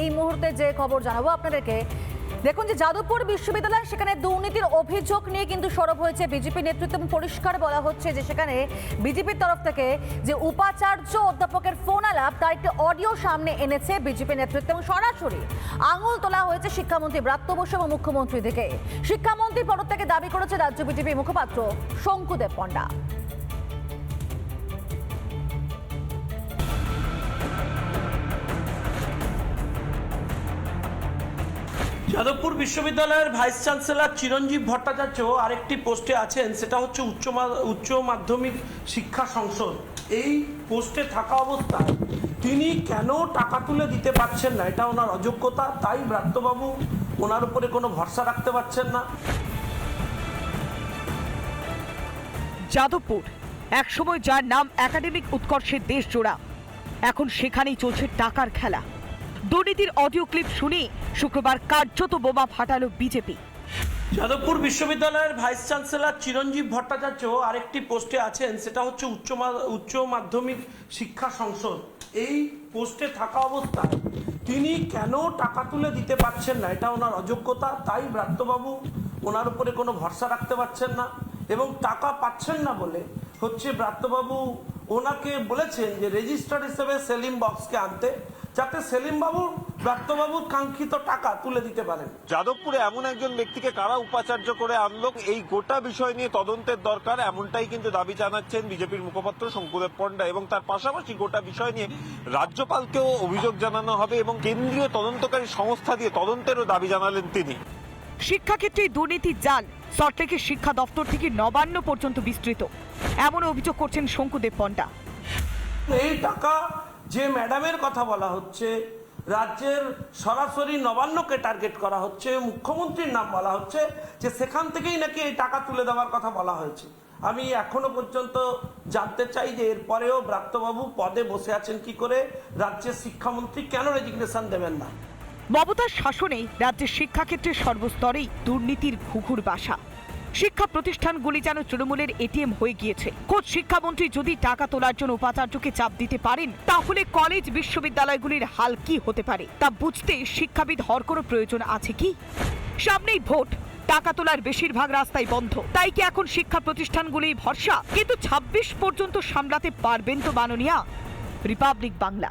এই মুহূর্তে যে খবর জানাব আপনাদেরকে। দেখুন যে যাদবপুর বিশ্ববিদ্যালয় সেখানে দুর্নীতির অভিযোগ নিয়ে কিন্তু সরব হয়েছে বিজেপি নেতৃত্ব পরিষ্কার বলা হচ্ছে যে সেখানে বিজেপির তরফ থেকে যে উপাচার্য অধ্যাপকের ফোন আলাপ, তার একটি অডিও সামনে এনেছে বিজেপি নেতৃত্ব এবং সরাসরি আঙুল তোলা হয়েছে শিক্ষামন্ত্রী ব্রাত্য বসু এবং মুখ্যমন্ত্রী থেকে শিক্ষামন্ত্রী পদত্যাগে দাবি করেছে রাজ্য বিজেপি মুখপাত্র শঙ্কুদেব পণ্ডা। যাদবপুর বিশ্ববিদ্যালয়ের ভাইস চ্যান্সেলর চিরঞ্জীব ভট্টাচার্য আরেকটি পোস্টে আছেন, সেটা হচ্ছে উচ্চ উচ্চ মাধ্যমিক শিক্ষা সংসদ। এই পোস্টে থাকা অবস্থায় তিনি কেন টাকা তুলে দিতে পারছেন না? এটা ওনার অযোগ্যতা, তাই ব্রাত্যবাবু ওনার উপরে কোনো ভরসা রাখতে পারছেন না। যাদবপুর, একসময় যার নাম একাডেমিক উৎকর্ষের দেশ জোড়া। এখন সেখানেই চলছে টাকার খেলা। দুর্নীতির অডিও ক্লিপ শুনে শুক্রবার কার্যত বোমা ফাটালো বিজেপি। যাদবপুর বিশ্ববিদ্যালয়ের ভাইস চ্যান্সেলর চিরঞ্জীব ভট্টাচার্য আরেকটি পোস্টে আছেন, সেটা হচ্ছে উচ্চ উচ্চ মাধ্যমিক শিক্ষা সংসদ। এই পোস্টে থাকা অবস্থায় তিনি কেন টাকা তুলে দিতে পারছেন না? এটা ওনার অযোগ্যতা, তাই ব্রাত্যবাবু ওনার উপরে কোনো ভরসা রাখতে পারছেন না এবং টাকা পাচ্ছেন না বলে হচ্ছে ব্রাত্যবাবু ওনাকে বলেছেন যে রেজিস্টার হিসেবে সেলিম বক্সকে আনতে। যাতে সেলিম বাবু ব্রাত্যবাবুর কাঙ্ক্ষিত টাকা তুলে দিতে পারেন। যাদবপুরে এমন একজন ব্যক্তিকে কারা উপাচার্য করে আনলো এই গোটা বিষয় নিয়ে তদন্তের দরকার এমনটাই কিন্তু দাবি জানাচ্ছেন বিজেপির মুখপাত্র শঙ্কুদেব পণ্ডা এবং তার পাশাপাশি গোটা বিষয় নিয়ে রাজ্যপালকেও অভিযোগ জানানো হবে এবং কেন্দ্রীয় তদন্তকারী সংস্থা দিয়ে তদন্তেরও দাবি জানালেন তিনি। শিক্ষাক্ষেত্রে দুর্নীতি জাল সল্টলেকের শিক্ষা দপ্তর থেকে নবান্ন পর্যন্ত বিস্তৃত। এমন অভিযোগ করছেন শঙ্কুদেব পণ্ডা। এই টাকা যে ম্যাডামের কথা বলা হচ্ছে, রাজ্যের সরাসরি নবান্নকে টার্গেট করা হচ্ছে, মুখ্যমন্ত্রীর নাম বলা হচ্ছে, যে সেখান থেকেই নাকি এই টাকা তুলে দেওয়ার কথা বলা হয়েছে। আমি এখনও পর্যন্ত জানতে চাই যে এরপরেও ব্রাত্যবাবু পদে বসে আছেন কি করে? রাজ্যের শিক্ষামন্ত্রী কেন রেজিগনেশন দেবেন না? মমতার শাসনে রাজ্যের শিক্ষাক্ষেত্রে সর্বস্তরেই দুর্নীতির ঘুঘুর বাসা। শিক্ষা প্রতিষ্ঠানগুলি যেন তৃণমূলের এটিএম হয়ে গিয়েছে। খোদ শিক্ষামন্ত্রী যদি টাকা তোলার জন্য উপাচার্যকে চাপ দিতে পারেন, তাহলে কলেজ বিশ্ববিদ্যালয়গুলির হাল কি হতে পারে, তা বুঝতে শিক্ষাবিদ হওয়ার কোনো প্রয়োজন আছে কি? সামনেই ভোট। টাকা তোলার বেশিরভাগ রাস্তাই বন্ধ। তাই কি এখন শিক্ষা প্রতিষ্ঠানগুলি ভরসা? কিন্তু ২৬ পর্যন্ত সামলাতে পারবেন তো মাননীয়া। রিপাবলিক বাংলা।